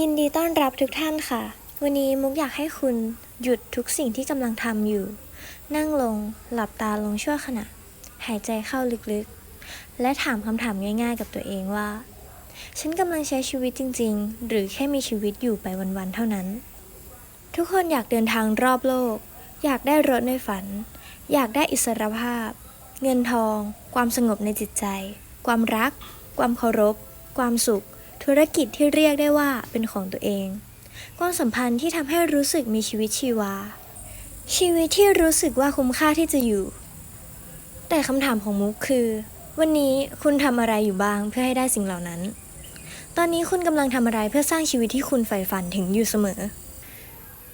ยินดีต้อนรับทุกท่านค่ะ วันนี้มุกอยากให้คุณหยุดทุกสิ่งที่กำลังทำอยู่ นั่งลงหลับตาลงชั่วขณะ หายใจเข้าลึกๆ และถามคำถามง่ายๆ กับตัวเองว่า ฉันกำลังใช้ชีวิตจริง ๆ หรือแค่มีชีวิตอยู่ไปวันๆเท่านั้น ทุกคนอยากเดินทางรอบโลก อยากได้รถในฝัน อยากได้อิสรภาพ เงินทอง ความสงบในจิตใจ ความรัก ความเคารพ ความสุข ธุรกิจที่เรียกได้ว่าเป็นของตัวเอง ความสัมพันธ์ที่ทำให้รู้สึกมีชีวิตชีวา ชีวิตที่รู้สึกว่าคุ้มค่าที่จะอยู่ แต่คำถามของมุกคือ วันนี้คุณทำอะไรอยู่บ้างเพื่อให้ได้สิ่งเหล่านั้น ตอนนี้คุณกำลังทำอะไรเพื่อสร้างชีวิตที่คุณใฝ่ฝันถึงอยู่เสมอ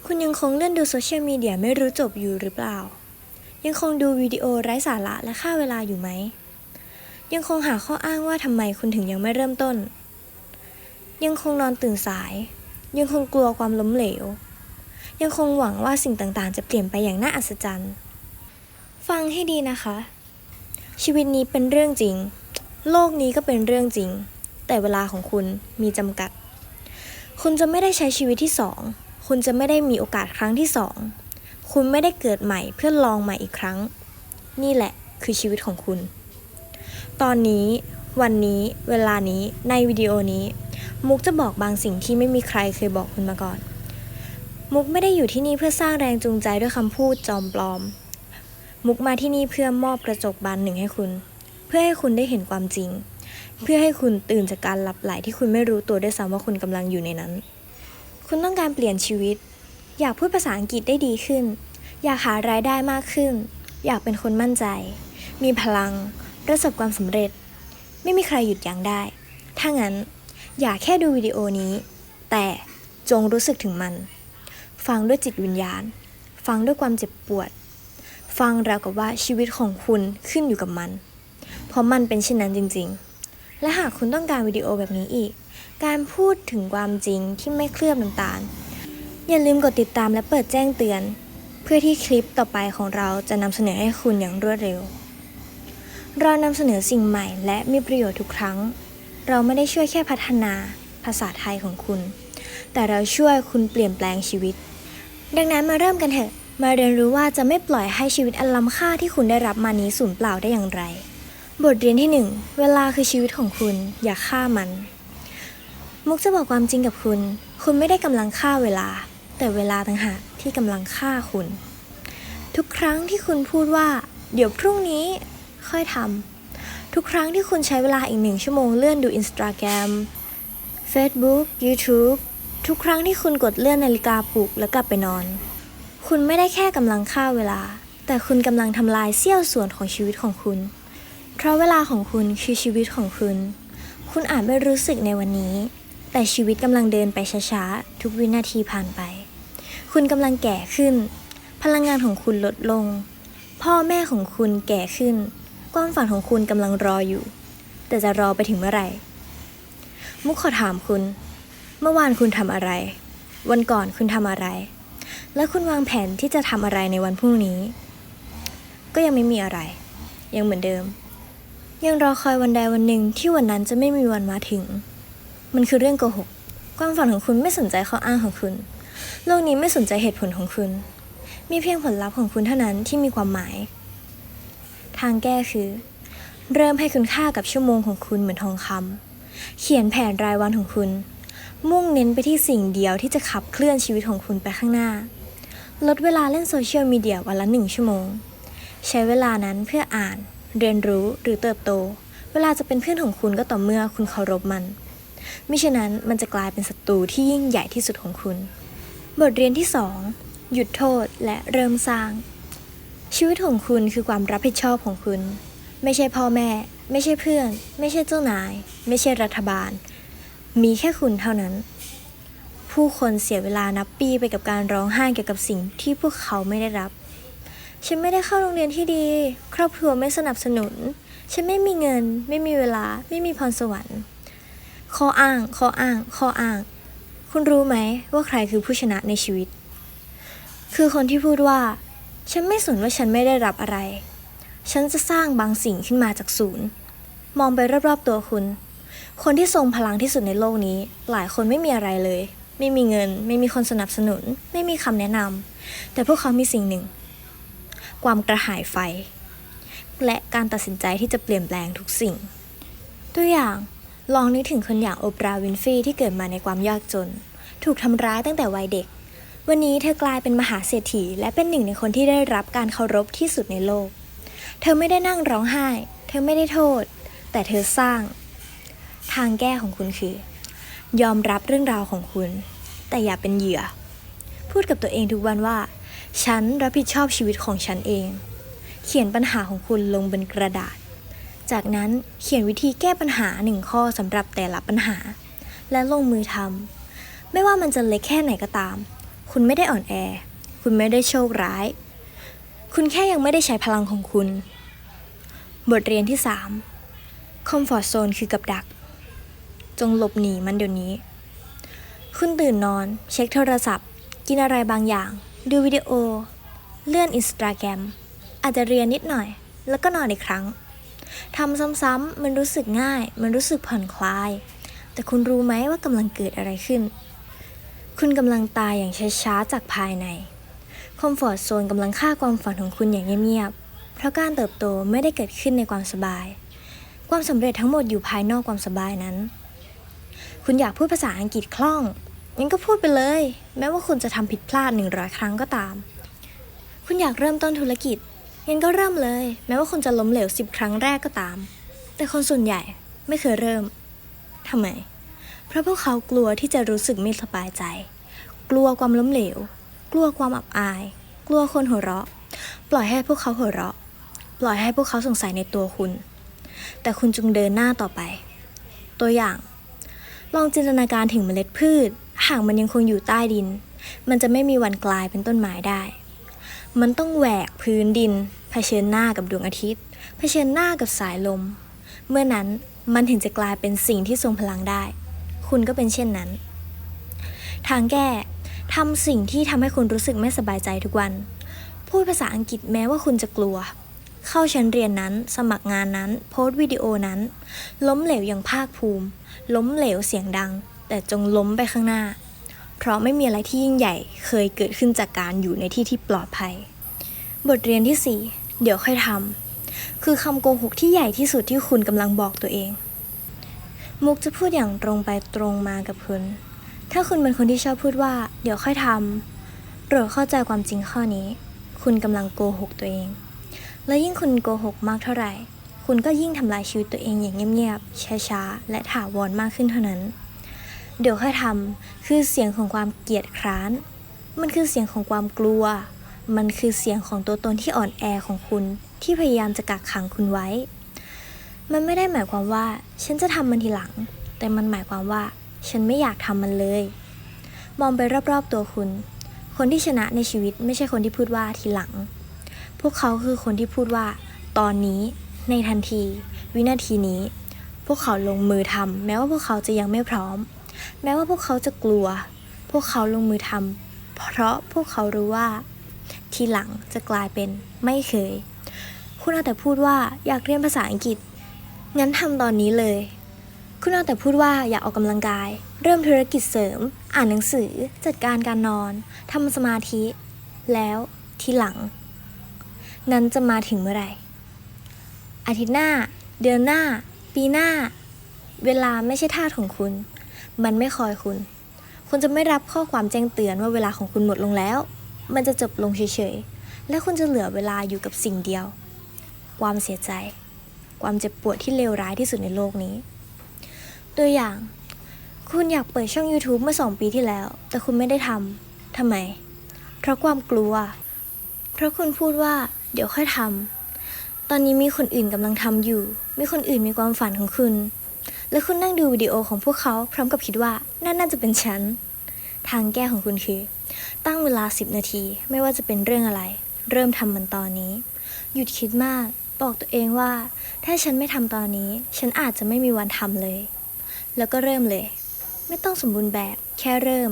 คุณยังคงเล่นดูโซเชียลมีเดียไม่รู้จบอยู่หรือเปล่า ยังคงดูวิดีโอไร้สาระและฆ่าเวลาอยู่ไหมยังคงหาข้ออ้างว่าทำไมคุณถึงยังไม่เริ่มต้น ยังคงนอนตื่นสาย ยังคงกลัวความล้มเหลว ยังคงหวังว่าสิ่งต่างๆ จะเปลี่ยนไปอย่างน่าอัศจรรย์ ฟังให้ดีนะคะ ชีวิตนี้เป็นเรื่องจริง โลกนี้ก็เป็นเรื่องจริง แต่เวลาของคุณมีจำกัด คุณจะไม่ได้ใช้ชีวิตที่สองคุณจะไม่ได้มีโอกาสครั้งที่สองคุณไม่ได้เกิดใหม่เพื่อลองใหม่อีกครั้ง นี่แหละคือชีวิตของคุณ ตอนนี้ วันนี้ เวลานี้ ในวิดีโอนี้ มุกจะบอกบางสิ่งที่ไม่มีใครเคยบอกคุณมาก่อน มุกไม่ได้อยู่ที่นี่เพื่อสร้างแรงจูงใจด้วยคำพูดจอมปลอม มุกมาที่นี่เพื่อมอบกระจกบานหนึ่งให้คุณ เพื่อให้คุณได้เห็นความจริง เพื่อให้คุณตื่นจากการหลับไหลที่คุณไม่รู้ตัวด้วยซ้ำว่าคุณกำลังอยู่ในนั้น คุณต้องการเปลี่ยนชีวิต อยากพูดภาษาอังกฤษได้ดีขึ้น อยากหารายได้มากขึ้น อยากเป็นคนมั่นใจ มีพลัง ประสบความสำเร็จ ไม่มีใครหยุดยั้งได้ ถ้างั้น อย่าแค่ดูวิดีโอนี้ แต่จงรู้สึกถึงมัน ฟังด้วยจิตวิญญาณ ฟังด้วยความเจ็บปวด ฟังราวกับว่าชีวิตของคุณขึ้นอยู่กับมัน เพราะมันเป็นเช่นนั้นจริง ๆ และหากคุณต้องการวิดีโอแบบนี้อีก การพูดถึงความจริงที่ไม่เคลือบน้ำตาล อย่าลืมกดติดตามและเปิดแจ้งเตือน เพื่อที่คลิปต่อไปของเราจะนำเสนอให้คุณอย่างรวดเร็ว เรานำเสนอสิ่งใหม่และมีประโยชน์ทุกครั้ง เราไม่ได้ช่วยแค่พัฒนาภาษาไทยของคุณ แต่เราช่วยคุณเปลี่ยนแปลงชีวิต ดังนั้นมาเริ่มกันเถอะ มาเรียนรู้ว่าจะไม่ปล่อยให้ชีวิตอันล้ำค่าที่คุณได้รับมานี้สูญเปล่าได้อย่างไร บทเรียนที่หนึ่งเวลาคือชีวิตของคุณ อย่าฆ่ามัน มุกจะบอกความจริงกับคุณ คุณไม่ได้กำลังฆ่าเวลา แต่เวลาต่างหากที่กำลังฆ่าคุณ ทุกครั้งที่คุณพูดว่า เดี๋ยวพรุ่งนี้ค่อยทำ ทุกครั้งที่คุณใช้เวลาอีกหนึ่งชั่วโมงเลื่อนดู Instagram Facebook YouTube ทุกครั้งที่คุณกดเลื่อนนาฬิกาปลุกแล้วกลับไปนอน คุณไม่ได้แค่กำลังฆ่าเวลา แต่คุณกำลังทำลายเสี้ยวส่วนของชีวิตของคุณ เพราะเวลาของคุณคือชีวิตของคุณ คุณอาจไม่รู้สึกในวันนี้ แต่ชีวิตกำลังเดินไปช้าๆ ทุกวินาทีผ่านไป คุณกำลังแก่ขึ้น พลังงานของคุณลดลง พ่อแม่ของคุณแก่ขึ้น ความฝันของคุณกำลังรออยู่ แต่จะรอไปถึงเมื่อไหร่ มุกขอถามคุณ เมื่อวานคุณทำอะไร วันก่อนคุณทำอะไร และคุณวางแผนที่จะทำอะไรในวันพรุ่งนี้ ก็ยังไม่มีอะไร ยังเหมือนเดิม ยังรอคอยวันใดวันหนึ่งที่วันนั้นจะไม่มีวันมาถึง มันคือเรื่องโกหก ความฝันของคุณไม่สนใจข้ออ้างของคุณ โลกนี้ไม่สนใจเหตุผลของคุณ มีเพียงผลลัพธ์ของคุณเท่านั้นที่มีความหมาย ทางแก้คือ เริ่มให้คุณค่ากับชั่วโมงของคุณเหมือนทองคำเขียนแผนรายวันของคุณ มุ่งเน้นไปที่สิ่งเดียวที่จะขับเคลื่อนชีวิตของคุณไปข้างหน้า ลดเวลาเล่นโซเชียลมีเดียวันละหนึ่งชั่วโมง ใช้เวลานั้นเพื่ออ่าน เรียนรู้หรือเติบโต เวลาจะเป็นเพื่อนของคุณก็ต่อเมื่อคุณเคารพมันมิฉะนั้นมันจะกลายเป็นศัตรูที่ยิ่งใหญ่ที่สุดของคุณ บทเรียนที่ 2 หยุดโทษและเริ่มสร้าง ชีวิตของคุณคือความรับผิดชอบของคุณ ไม่ใช่พ่อแม่ ไม่ใช่เพื่อน ไม่ใช่เจ้านาย ไม่ใช่รัฐบาล มีแค่คุณเท่านั้น ผู้คนเสียเวลานับปีไปกับการร้องไห้เกี่ยวกับสิ่งที่พวกเขาไม่ได้รับ ฉันไม่ได้เข้าโรงเรียนที่ดี ครอบครัวไม่สนับสนุน ฉันไม่มีเงิน ไม่มีเวลา ไม่มีพรสวรรค์ข้ออ้างข้ออ้างข้ออ้าง คุณรู้ไหมว่าใครคือผู้ชนะในชีวิต คือคนที่พูดว่า ฉันไม่สนว่าฉันไม่ได้รับอะไร ฉันจะสร้างบางสิ่งขึ้นมาจากศูนย์ มองไปรอบๆตัวคุณ คนที่ทรงพลังที่สุดในโลกนี้ หลายคนไม่มีอะไรเลย ไม่มีเงิน ไม่มีคนสนับสนุน ไม่มีคำแนะนำ แต่พวกเขามีสิ่งหนึ่ง ความกระหายไฟ และการตัดสินใจที่จะเปลี่ยนแปลงทุกสิ่ง ตัวอย่าง ลองนึกถึงคนอย่างโอปราห์วินฟรีที่เกิดมาในความยากจน ถูกทำร้ายตั้งแต่วัยเด็ก วันนี้เธอกลายเป็นมหาเศรษฐีและเป็นหนึ่งในคนที่ได้รับการเคารพที่สุดในโลก เธอไม่ได้นั่งร้องไห้ เธอไม่ได้โทษ แต่เธอสร้าง ทางแก้ของคุณคือ ยอมรับเรื่องราวของคุณ แต่อย่าเป็นเหยื่อ พูดกับตัวเองทุกวันว่า ฉันรับผิดชอบชีวิตของฉันเอง เขียนปัญหาของคุณลงบนกระดาษ จากนั้นเขียนวิธีแก้ปัญหาหนึ่งข้อสำหรับแต่ละปัญหา และลงมือทำไม่ว่ามันจะเล็กแค่ไหนก็ตาม คุณไม่ได้อ่อนแอ คุณไม่ได้โชคร้าย คุณแค่ยังไม่ได้ใช้พลังของคุณ บทเรียนที่3คอมฟอร์ z โซนคือกับดัก จงหลบหนีมันเดี๋ยวนี้ คุณตื่นนอน เช็คโทรศัพท์ กินอะไรบางอย่าง ดูวิดีโอ เลื่อนอินสตาแกรมอาจจะเรียนนิดหน่อย แล้วก็นอนอีกครั้งทำซ้ำๆมันรู้สึกง่าย มันรู้สึกผ่อนคลาย แต่คุณรู้ไหมว่ากำลังเกิดอะไรขึ้น คุณกำลังตายอย่างช้าๆจากภายใน คอมฟอร์ z โซนกำลังฆ่าความฝันของคุณอย่างเงียบๆ เพราะการเติบโตไม่ได้เกิดขึ้นในความสบาย ความสำเร็จทั้งหมดอยู่ภายนอกความสบายนั้น คุณอยากพูดภาษาอังกฤษคล่องงั้นก็พูดไปเลย แม้ว่าคุณจะทำผิดพลาดหนึ่งร้อยครั้งก็ตาม คุณอยากเริ่มต้นธุรกิจงั้นก็เริ่มเลย แม้ว่าคุณจะล้มเหลวสิบครั้งแรกก็ตาม แต่คนส่วนใหญ่ไม่เคยเริ่มทำไม เพราะพวกเขากลัวที่จะรู้สึกไม่สบายใจ กลัวความล้มเหลว กลัวความอับอาย กลัวคนหัวเราะ ปล่อยให้พวกเขาหัวเราะ ปล่อยให้พวกเขาสงสัยในตัวคุณ แต่คุณจงเดินหน้าต่อไป ตัวอย่าง ลองจินตนาการถึงเมล็ดพืช หากมันยังคงอยู่ใต้ดิน มันจะไม่มีวันกลายเป็นต้นไม้ได้ มันต้องแหวกพื้นดิน เผชิญหน้ากับดวงอาทิตย์ เผชิญหน้ากับสายลม เมื่อนั้นมันถึงจะกลายเป็นสิ่งที่ทรงพลังได้ คุณก็เป็นเช่นนั้น ทางแก้ทำสิ่งที่ทำให้คุณรู้สึกไม่สบายใจทุกวัน พูดภาษาอังกฤษแม้ว่าคุณจะกลัว เข้าชั้นเรียนนั้น สมัครงานนั้น โพสต์วิดีโอนั้น ล้มเหลวอย่างภาคภูมิ ล้มเหลวเสียงดัง แต่จงล้มไปข้างหน้า เพราะไม่มีอะไรที่ยิ่งใหญ่ เคยเกิดขึ้นจากการอยู่ในที่ที่ปลอดภัย บทเรียนที่ 4 เดี๋ยวค่อยทำคือคำโกหกที่ใหญ่ที่สุดที่คุณกำลังบอกตัวเอง มุกจะพูดอย่างตรงไปตรงมากับคุณ ถ้าคุณเป็นคนที่ชอบพูดว่า เดี๋ยวค่อยทำโปรดเข้าใจความจริงข้อนี้ คุณกำลังโกหกตัวเอง และยิ่งคุณโกหกมากเท่าไหร่ คุณก็ยิ่งทำลายชีวิตตัวเองอย่างเงียบๆ ช้าๆ และถาวรมากขึ้นเท่านั้น เดี๋ยวค่อยทำคือเสียงของความเกลียดคร้าน มันคือเสียงของความกลัว มันคือเสียงของตัวตนที่อ่อนแอของคุณที่พยายามจะกักขังคุณไว้ มันไม่ได้หมายความว่า ฉันจะทำมันทีหลัง แต่มันหมายความว่า ฉันไม่อยากทำมันเลย มองไปรอบๆตัวคุณ คนที่ชนะในชีวิตไม่ใช่คนที่พูดว่าทีหลัง พวกเขาคือคนที่พูดว่า ตอนนี้ ในทันที วินาทีนี้ พวกเขาลงมือทำแม้ว่าพวกเขาจะยังไม่พร้อม แม้ว่าพวกเขาจะกลัว พวกเขาลงมือทำเพราะพวกเขารู้ว่า ทีหลังจะกลายเป็นไม่เคย คุณเอาแต่พูดว่าอยากเรียนภาษาอังกฤษ งั้นทำตอนนี้เลย คุณเอาแต่พูดว่าอยากออกกำลังกาย เริ่มธุรกิจเสริม อ่านหนังสือ จัดการการนอนทำสมาธิ แล้วทีหลัง นั้นจะมาถึงเมื่อไหร่อาทิตย์หน้า เดือนหน้า ปีหน้า เวลาไม่ใช่ทาของคุณ มันไม่คอยคุณ คุณจะไม่รับข้อความแจ้งเตือนว่าเวลาของคุณหมดลงแล้ว มันจะจบลงเฉยๆและคุณจะเหลือเวลาอยู่กับสิ่งเดียว ความเสียใจ ความเจ็บปวดที่เลวร้ายที่สุดในโลกนี้ ตัวอย่าง คุณอยากเปิดช่อง YouTube เมื่อสองปีที่แล้ว แต่คุณไม่ได้ทำทำไม เพราะความกลัว เพราะคุณพูดว่า เดี๋ยวค่อยทำตอนนี้มีคนอื่นกำลังทำอยู่ มีคนอื่นมีความฝันของคุณ และคุณนั่งดูวิดีโอของพวกเขาพร้อมกับคิดว่านั่นน่าจะเป็นฉันทางแก้ของคุณคือ ตั้งเวลา 10 นาที ไม่ว่าจะเป็นเรื่องอะไร เริ่มทำมันตอนนี้ หยุดคิดมาก บอกตัวเองว่า ถ้าฉันไม่ทำตอนนี้ ฉันอาจจะไม่มีวันทำเลย แล้วก็เริ่มเลย ไม่ต้องสมบูรณ์แบบ แค่เริ่ม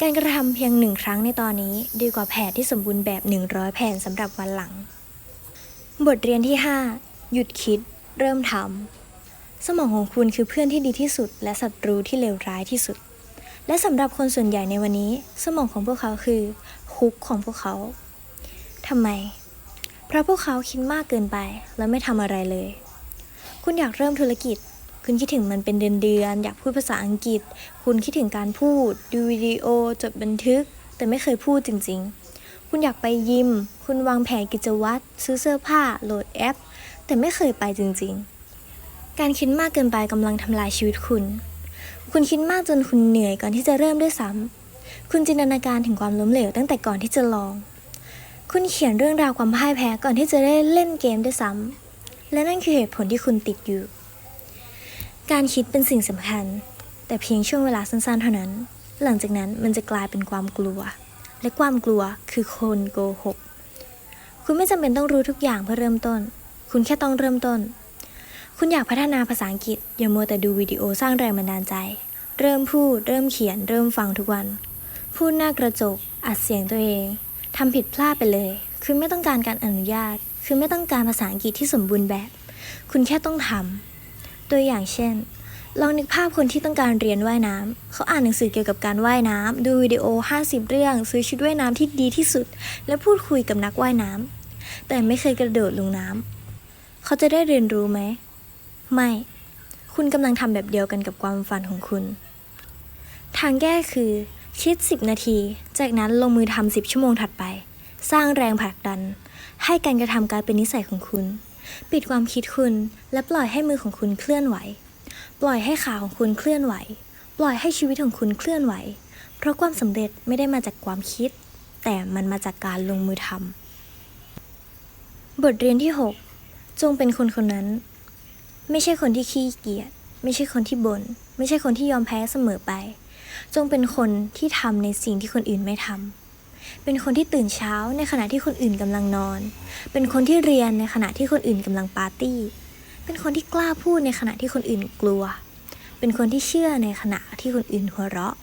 การกระทำเพียงหนึ่งครั้งในตอนนี้ ดีกว่าแผนที่สมบูรณ์แบบ 100 แผนสำหรับวันหลัง บทเรียนที่ 5 หยุดคิด เริ่มทำสมองของคุณคือเพื่อนที่ดีที่สุด และศัตรูที่เลวร้ายที่สุด และสำหรับคนส่วนใหญ่ในวันนี้ สมองของพวกเขาคือคุกของพวกเขาทำไม เพราะพวกเขาคิดมากเกินไป และไม่ทำอะไรเลย คุณอยากเริ่มธุรกิจ คุณคิดถึงมันเป็นเดือนเดือนๆอยากพูดภาษาอังกฤษ คุณคิดถึงการพูด ดูวิดีโอ จดบันทึก แต่ไม่เคยพูดจริง ๆ คุณอยากไปยิม คุณวางแผนกิจวัตร ซื้อเสื้อผ้า โหลดแอป แต่ไม่เคยไปจริง ๆ การคิดมากเกินไปกำลังทำลายชีวิตคุณ คุณคิดมากจนคุณเหนื่อยก่อนที่จะเริ่มด้วยซ้ำคุณจินตนาการถึงความล้มเหลวตั้งแต่ก่อนที่จะลอง คุณเขียนเรื่องราวความพ่ายแพ้ก่อนที่จะได้เล่นเกมด้วยซ้ำ และนั่นคือเหตุผลที่คุณติดอยู่ การคิดเป็นสิ่งสำคัญ แต่เพียงช่วงเวลาสั้นๆ เท่านั้น หลังจากนั้นมันจะกลายเป็นความกลัว และความกลัวคือคนโกหก คุณไม่จำเป็นต้องรู้ทุกอย่างเพื่อเริ่มต้น คุณแค่ต้องเริ่มต้น คุณอยากพัฒนาภาษาอังกฤษอย่ามัวแต่ดูวิดีโอสร้างแรงบันดาลใจ เริ่มพูด เริ่มเขียน เริ่มฟังทุกวัน พูดหน้ากระจก อัดเสียงตัวเอง ทำผิดพลาดไปเลยคือไม่ต้องการการอนุญาตคือไม่ต้องการภาษาอังกฤษที่สมบูรณ์แบบ คุณแค่ต้องทำตัวอย่างเช่นลองนึกภาพคนที่ต้องการเรียนว่ายน้ำเขาอ่านหนังสือเกี่ยวกับการว่ายน้ำดูวิดีโอ 50 เรื่อง ซื้อชุดว่ายน้ำที่ดีที่สุด และพูดคุยกับนักว่ายน้ำแต่ไม่เคยกระโดดลงน้ำเขาจะได้เรียนรู้ไหม ไม่ คุณกำลังทำแบบเดียวกันกับความฝันของคุณ ทางแก้คือ คิด 10 นาที จากนั้นลงมือทำ10 ชั่วโมงถัดไป สร้างแรงผลักดัน ให้การกระทำกลายเป็นนิสัยของคุณ ปิดความคิดคุณ และปล่อยให้มือของคุณเคลื่อนไหว ปล่อยให้ขาของคุณเคลื่อนไหว ปล่อยให้ชีวิตของคุณเคลื่อนไหว เพราะความสำเร็จไม่ได้มาจากความคิด แต่มันมาจากการลงมือทำบทเรียนที่ 6 จงเป็นคนคนนั้น ไม่ใช่คนที่ขี้เกียจไม่ใช่คนที่บน่นไม่ใช่คนที่ยอมแพ้เสมอไป จงเป็นคนที่ทำในสิ่งที่คนอื่นไม่ทำ เป็นคนที่ตื่นเช้าในขณะที่คนอื่นกำลังนอน เป็นคนที่เรียนในขณะที่คนอื่นกำลังปาร์ตี้ เป็นคนที่กล้าพูดในขณะที่คนอื่นกลัว เป็นคนที่เชื่อในขณะที่คนอื่นหัวเราะ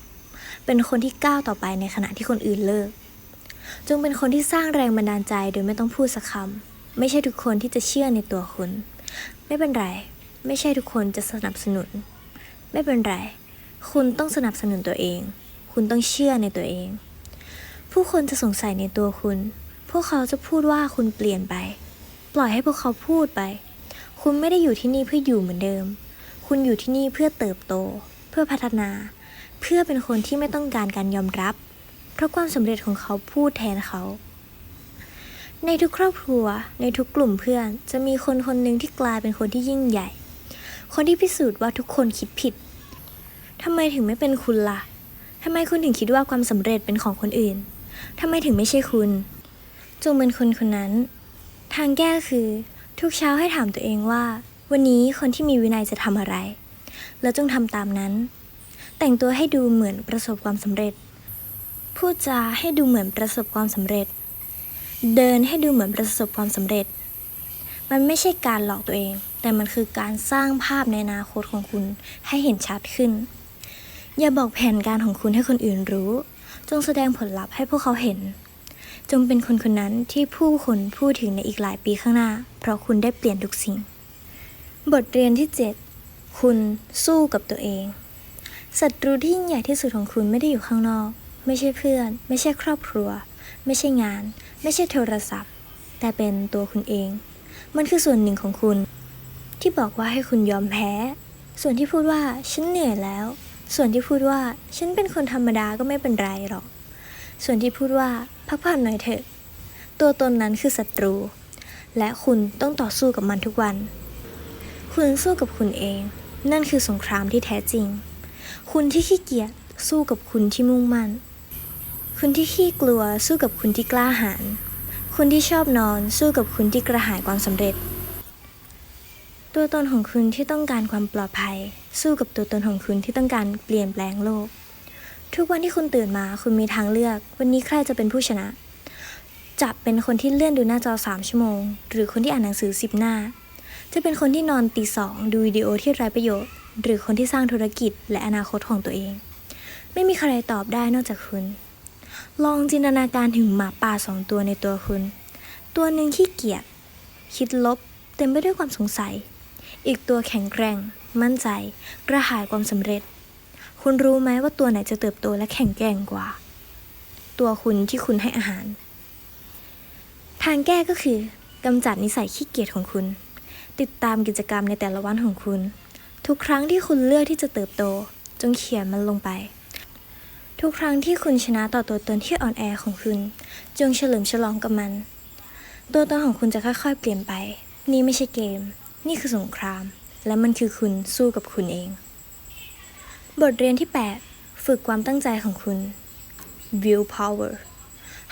เป็นคนที่ก้าวต่อไปในขณะที่คนอื่นเลิก จงเป็นคนที่สร้างแรงบันดาลใจโดยไม่ต้องพูดสักคำ ไม่ใช่ทุกคนที่จะเชื่อในตัวคุณ ไม่เป็นไร ไม่ใช่ทุกคนจะสนับสนุน ไม่เป็นไร คุณต้องสนับสนุนตัวเอง คุณต้องเชื่อในตัวเอง ผู้คนจะสงสัยในตัวคุณ พวกเขาจะพูดว่าคุณเปลี่ยนไป ปล่อยให้พวกเขาพูดไป คุณไม่ได้อยู่ที่นี่เพื่ออยู่เหมือนเดิม คุณอยู่ที่นี่เพื่อเติบโต เพื่อพัฒนา เพื่อเป็นคนที่ไม่ต้องการการยอมรับ เพราะความสำเร็จของเขาพูดแทนเขา ในทุกครอบครัว ในทุกกลุ่มเพื่อน จะมีคนคนหนึ่งที่กลายเป็นคนที่ยิ่งใหญ่ คนที่พิสูจน์ว่าทุกคนคิดผิด ทำไมถึงไม่เป็นคุณล่ะทำไมคุณถึงคิดว่าความสำเร็จเป็นของคนอื่นทำไมถึงไม่ใช่คุณ จงเป็นคนคนนั้น ทางแก้คือ ทุกเช้าให้ถามตัวเองว่า วันนี้คนที่มีวินัยจะทำอะไร แล้วจงทำตามนั้น แต่งตัวให้ดูเหมือนประสบความสำเร็จ พูดจาให้ดูเหมือนประสบความสำเร็จ เดินให้ดูเหมือนประสบความสำเร็จ มันไม่ใช่การหลอกตัวเอง แต่มันคือการสร้างภาพในอนาคตของคุณให้เห็นชัดขึ้น อย่าบอกแผนการของคุณให้คนอื่นรู้ จงแสดงผลลัพธ์ให้พวกเขาเห็น จงเป็นคนคนนั้นที่ผู้คนพูดถึงในอีกหลายปีข้างหน้า เพราะคุณได้เปลี่ยนทุกสิ่ง บทเรียนที่ 7 คุณสู้กับตัวเอง ศัตรูที่ยิ่งใหญ่ที่สุดของคุณไม่ได้อยู่ข้างนอก ไม่ใช่เพื่อน ไม่ใช่ครอบครัว ไม่ใช่งาน ไม่ใช่โทรศัพท์ แต่เป็นตัวคุณเอง มันคือส่วนหนึ่งของคุณ ที่บอกว่าให้คุณยอมแพ้ ส่วนที่พูดว่าฉันเหนื่อยแล้ว ส่วนที่พูดว่าฉันเป็นคนธรรมดาก็ไม่เป็นไรหรอก ส่วนที่พูดว่าพักผ่อนหน่อยเถอะ ตัวตนนั้นคือศัตรู และคุณต้องต่อสู้กับมันทุกวัน คุณสู้กับคุณเอง นั่นคือสงครามที่แท้จริง คุณที่ขี้เกียจสู้กับคุณที่มุ่งมั่น คุณที่ขี้กลัวสู้กับคุณที่กล้าหาญ คุณที่ชอบนอนสู้กับคุณที่กระหายความสำเร็จ ตัวตนของคุณที่ต้องการความปลอดภัย สู้กับตัวตนของคุณที่ต้องการเปลี่ยนแปลงโลก ทุกวันที่คุณตื่นมาคุณมีทางเลือก วันนี้ใครจะเป็นผู้ชนะ จะเป็นคนที่เลื่อนดูหน้าจอ 3 ชั่วโมง หรือคนที่อ่านหนังสือ 10 หน้า จะเป็นคนที่นอนตีสองดูวิดีโอที่ไร้ประโยชน์ หรือคนที่สร้างธุรกิจและอนาคตของตัวเอง ไม่มีใครตอบได้นอกจากคุณ ลองจินตนาการถึงหมาป่าสองตัวในตัวคุณ ตัวหนึ่งขี้เกียจคิดลบ เต็มไปด้วยความสงสัย อีกตัวแข็งแกร่ง มั่นใจ กระหายความสำเร็จ คุณรู้ไหมว่าตัวไหนจะเติบโตและแข็งแกร่งกว่า ตัวคุณที่คุณให้อาหาร ทางแก้ก็คือกำจัดนิสัยขี้เกียจของคุณ ติดตามกิจกรรมในแต่ละวันของคุณ ทุกครั้งที่คุณเลือกที่จะเติบโต จงเขียนมันลงไป ทุกครั้งที่คุณชนะต่อตัวตนที่อ่อนแอของคุณ จงเฉลิมฉลองกับมัน ตัวตนของคุณจะค่อยๆ เปลี่ยนไป นี่ไม่ใช่เกม นี่คือสงคราม และมันคือคุณสู้กับคุณเอง บทเรียนที่ 8 ฝึกความตั้งใจของคุณ willpower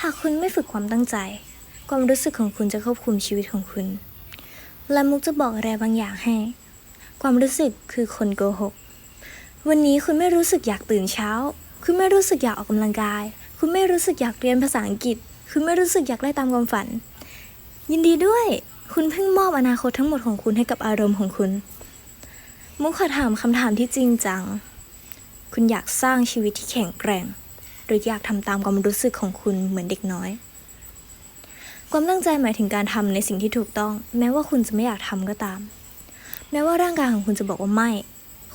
หากคุณไม่ฝึกความตั้งใจ ความรู้สึกของคุณจะควบคุมชีวิตของคุณ และมุกจะบอกอะไรบางอย่างให้ ความรู้สึกคือคนโกหก วันนี้คุณไม่รู้สึกอยากตื่นเช้า คุณไม่รู้สึกอยากออกกำลังกาย คุณไม่รู้สึกอยากเรียนภาษาอังกฤษ คุณไม่รู้สึกอยากได้ตามความฝัน ยินดีด้วย คุณเพิ่งมอบอนาคตทั้งหมดของคุณให้กับอารมณ์ของคุณ มุกขอถามคำถามที่จริงจัง คุณอยากสร้างชีวิตที่แข็งแกร่ง หรืออยากทำตามความรู้สึกของคุณเหมือนเด็กน้อย ความตั้งใจหมายถึงการทำในสิ่งที่ถูกต้อง แม้ว่าคุณจะไม่อยากทำก็ตาม แม้ว่าร่างกายของคุณจะบอกว่าไม่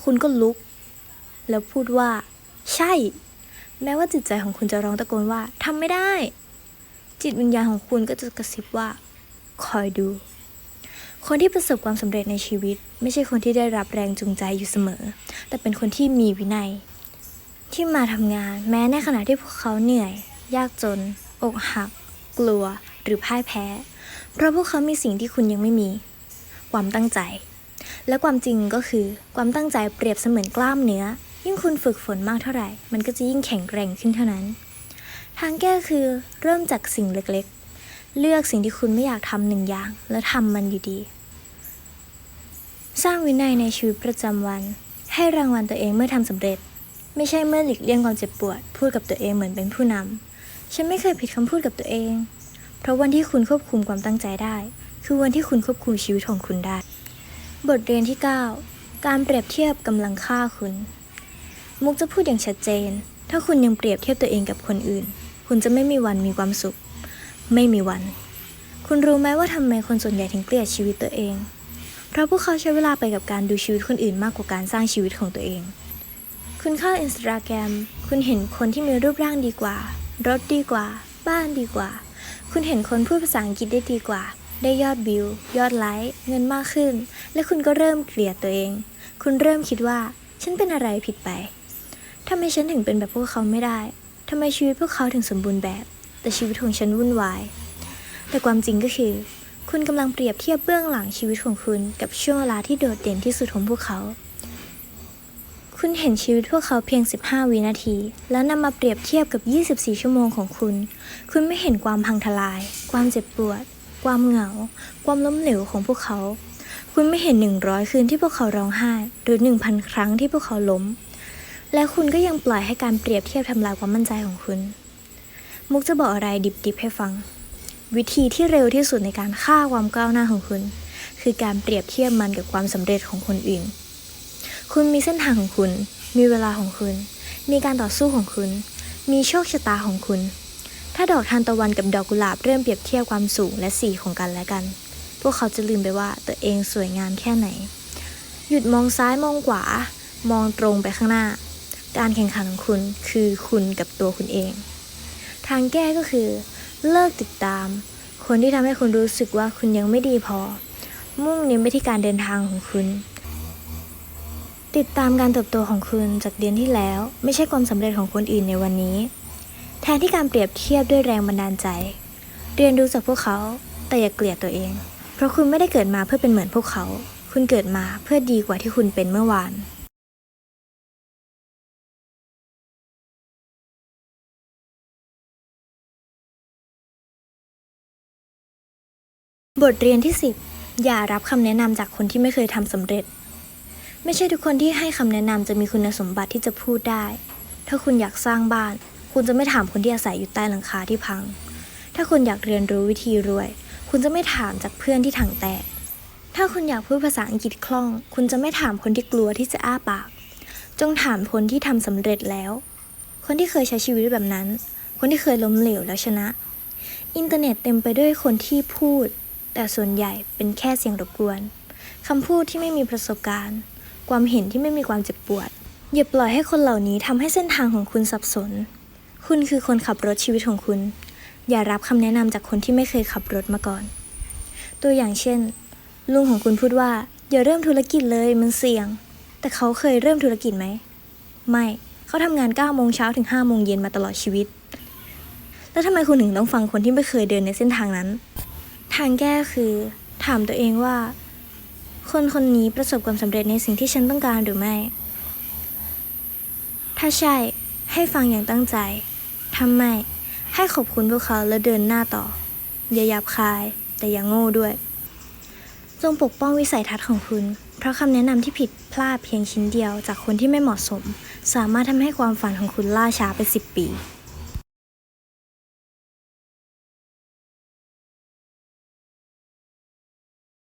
คุณก็ลุก แล้วพูดว่า ใช่ แม้ว่าจิตใจของคุณจะร้องตะโกนว่าทำไม่ได้ จิตวิญญาณของคุณก็จะกระซิบว่า คอยดู คนที่ประสบความสำเร็จในชีวิต ไม่ใช่คนที่ได้รับแรงจูงใจอยู่เสมอ แต่เป็นคนที่มีวินัย ที่มาทำงานแม้ในขณะที่พวกเขาเหนื่อย ยากจน อกหัก กลัว หรือพ่ายแพ้ เพราะพวกเขามีสิ่งที่คุณยังไม่มี ความตั้งใจ และความจริงก็คือ ความตั้งใจเปรียบเสมือนกล้ามเนื้อ ยิ่งคุณฝึกฝนมากเท่าไหร่ มันก็จะยิ่งแข็งแกร่งขึ้นเท่านั้น ทางแก้คือเริ่มจากสิ่งเล็กๆ เลือกสิ่งที่คุณไม่อยากทำหนึ่งอย่าง แล้วทำมันอยู่ดี สร้างวินัยในชีวิตประจำวัน ให้รางวัลตัวเองเมื่อทำสำเร็จ ไม่ใช่เมื่อหลีกเลี่ยงความเจ็บปวด พูดกับตัวเองเหมือนเป็นผู้นำฉันไม่เคยผิดคำพูดกับตัวเอง เพราะวันที่คุณควบคุมความตั้งใจได้ คือวันที่คุณควบคุมชีวิตของคุณได้ บทเรียนที่ 9 การเปรียบเทียบกำลังฆ่าคุณ มุกจะพูดอย่างชัดเจน ถ้าคุณยังเปรียบเทียบตัวเองกับคนอื่น คุณจะไม่มีวันมีความสุข ไม่มีวัน คุณรู้ไหมว่าทำไมคนส่วนใหญ่ถึงเกลียดชีวิตตัวเอง เพราะพวกเขาใช้เวลาไปกับการดูชีวิตคนอื่นมากกว่าการสร้างชีวิตของตัวเอง คุณเข้าอินสตาแกรมคุณเห็นคนที่มีรูปร่างดีกว่า รถดีกว่า บ้านดีกว่า คุณเห็นคนพูดภาษาอังกฤษได้ดีกว่า ได้ยอดวิว ยอดไลค์เงินมากขึ้น และคุณก็เริ่มเกลียดตัวเอง คุณเริ่มคิดว่า ฉันเป็นอะไรผิดไปทำไมฉันถึงเป็นแบบพวกเขาไม่ได้ทำไมชีวิตพวกเขาถึงสมบูรณ์แบบ แต่ชีวิตของฉันวุ่นวาย แต่ความจริงก็คือ คุณกำลังเปรียบเทียบเบื้องหลังชีวิตของคุณกับช่วงเวลาที่โดดเด่นที่สุดของพวกเขา คุณเห็นชีวิตพวกเขาเพียง 15 วินาที แล้วนำมาเปรียบเทียบกับ 24 ชั่วโมงของคุณ คุณไม่เห็นความพังทลาย ความเจ็บปวด ความเหงา ความล้มเหลวของพวกเขา คุณไม่เห็น 100 คืนที่พวกเขาร้องไห้ หรือ 1,000 ครั้งที่พวกเขาล้มและคุณก็ยังปล่อยให้การเปรียบเทียบทำลายความมั่นใจของคุณ มุกจะบอกอะไรดิบๆให้ฟัง วิธีที่เร็วที่สุดในการฆ่าความก้าวหน้าของคุณ คือการเปรียบเทียบมันกับความสำเร็จของคนอื่น คุณมีเส้นทางของคุณ มีเวลาของคุณ มีการต่อสู้ของคุณ มีโชคชะตาของคุณ ถ้าดอกทานตะวันกับดอกกุหลาบเริ่มเปรียบเทียบความสูงและสีของกันและกัน พวกเขาจะลืมไปว่าตัวเองสวยงามแค่ไหน หยุดมองซ้ายมองขวา มองตรงไปข้างหน้า การแข่งขันของคุณคือคุณกับตัวคุณเอง ทางแก้ก็คือ เลิกติดตาม คนที่ทำให้คุณรู้สึกว่าคุณยังไม่ดีพอ มุ่งเน้นไปที่การเดินทางของคุณ ติดตามการเติบโตของคุณจากเดือนที่แล้ว ไม่ใช่ความสำเร็จของคนอื่นในวันนี้ แทนที่การเปรียบเทียบด้วยแรงบันดาลใจ เรียนรู้จากพวกเขาแต่อย่าเกลียดตัวเอง เพราะคุณไม่ได้เกิดมาเพื่อเป็นเหมือนพวกเขา คุณเกิดมาเพื่อดีกว่าที่คุณเป็นเมื่อวาน บทเรียนที่ 10 อย่ารับคำแนะนำจากคนที่ไม่เคยทำสำเร็จ ไม่ใช่ทุกคนที่ให้คำแนะนำจะมีคุณสมบัติที่จะพูดได้ ถ้าคุณอยากสร้างบ้าน คุณจะไม่ถามคนที่อาศัยอยู่ใต้หลังคาที่พัง ถ้าคุณอยากเรียนรู้วิธีรวย คุณจะไม่ถามจากเพื่อนที่ถังแตก ถ้าคุณอยากพูดภาษาอังกฤษคล่อง คุณจะไม่ถามคนที่กลัวที่จะอ้าปาก จงถามคนที่ทำสำเร็จแล้ว คนที่เคยใช้ชีวิตแบบนั้น คนที่เคยล้มเหลวแล้วชนะ อินเทอร์เน็ตเต็มไปด้วยคนที่พูด แต่ส่วนใหญ่เป็นแค่เสียงรบกวนคำพูดที่ไม่มีประสบการณ์ ความเห็นที่ไม่มีความเจ็บปวด อย่าปล่อยให้คนเหล่านี้ทำให้เส้นทางของคุณสับสน คุณคือคนขับรถชีวิตของคุณ อย่ารับคำแนะนำจากคนที่ไม่เคยขับรถมาก่อน ตัวอย่างเช่น ลุงของคุณพูดว่า อย่าเริ่มธุรกิจเลยมันเสี่ยง แต่เขาเคยเริ่มธุรกิจไหม ไม่เขาทำงาน9โมงเช้าถึง5โมงเย็นมาตลอดชีวิต แล้วทำไมคุณถึงต้องฟังคนที่ไม่เคยเดินในเส้นทางนั้น ทางแก้คือถามตัวเองว่า คนคนนี้ประสบความสำเร็จในสิ่งที่ฉันต้องการหรือไม่ ถ้าใช่ให้ฟังอย่างตั้งใจถ้าไม่ให้ขอบคุณพวกเขาแล้วเดินหน้าต่อ อย่าหยาบคาย แต่อย่าโง่ด้วย จงปกป้องวิสัยทัศน์ของคุณ เพราะคำแนะนำที่ผิดพลาดเพียงชิ้นเดียวจากคนที่ไม่เหมาะสม สามารถทำให้ความฝันของคุณล่าช้าไป10ปี